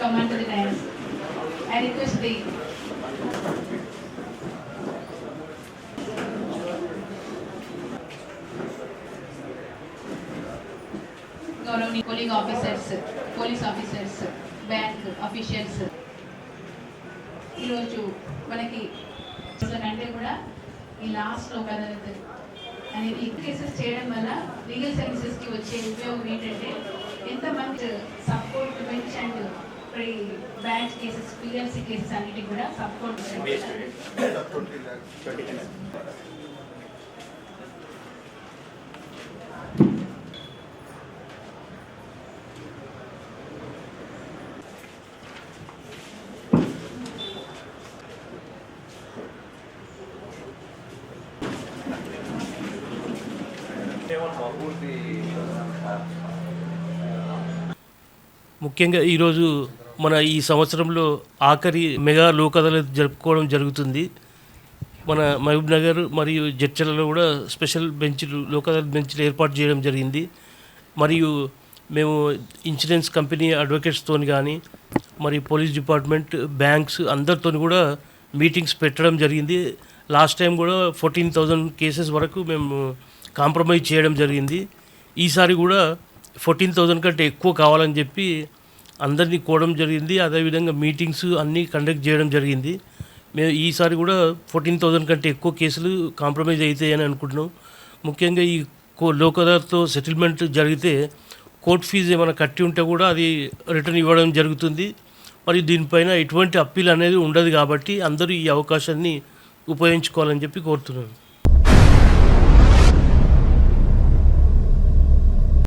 come onto the dais. I request the గౌరవనీయ polling officers police officers bank officials ఈరోజు మనకి అంటే కూడా ఈ లాస్ట్ కదా అనేది ఈ కేసెస్ చేయడం వల్ల లీగల్ సర్వీసెస్కి వచ్చే ఉపయోగం ఏంటంటే ఎంతమంది సపోర్ట్ కేసెస్ పిఎల్సీ కేసెస్ అన్నిటికి కూడా సపోర్ట్ ముఖ్యంగా ఈరోజు మన ఈ సంవత్సరంలో ఆఖరి మెగా లోక్ జరుపుకోవడం జరుగుతుంది. మన మహబూబ్ నగర్ మరియు జడ్చలలో కూడా స్పెషల్ బెంచ్లు లోక్ బెంచ్లు ఏర్పాటు చేయడం జరిగింది. మరియు మేము ఇన్సూరెన్స్ కంపెనీ అడ్వకేట్స్తో కానీ మరి పోలీస్ డిపార్ట్మెంట్ బ్యాంక్స్ అందరితో కూడా మీటింగ్స్ పెట్టడం జరిగింది. లాస్ట్ టైం కూడా ఫోర్టీన్ థౌజండ్ కేసెస్ వరకు మేము కాంప్రమైజ్ చేయడం జరిగింది. ఈసారి కూడా ఫోర్టీన్ థౌజండ్ కంటే ఎక్కువ కావాలని చెప్పి అందరినీ కోవడం జరిగింది. అదేవిధంగా మీటింగ్స్ అన్నీ కండక్ట్ చేయడం జరిగింది. మేము ఈసారి కూడా ఫోర్టీన్ థౌజండ్ కంటే ఎక్కువ కేసులు కాంప్రమైజ్ అవుతాయని అనుకుంటున్నాం. ముఖ్యంగా ఈ కో లోక్ అదాలత్తో సెటిల్మెంట్ జరిగితే కోర్ట్ ఫీజు ఏమైనా కట్టి ఉంటే కూడా అది రిటర్న్ ఇవ్వడం జరుగుతుంది. మరియు దీనిపైన ఎటువంటి అప్పీల్ అనేది ఉండదు కాబట్టి అందరూ ఈ అవకాశాన్ని ఉపయోగించుకోవాలని చెప్పి కోరుతున్నాను.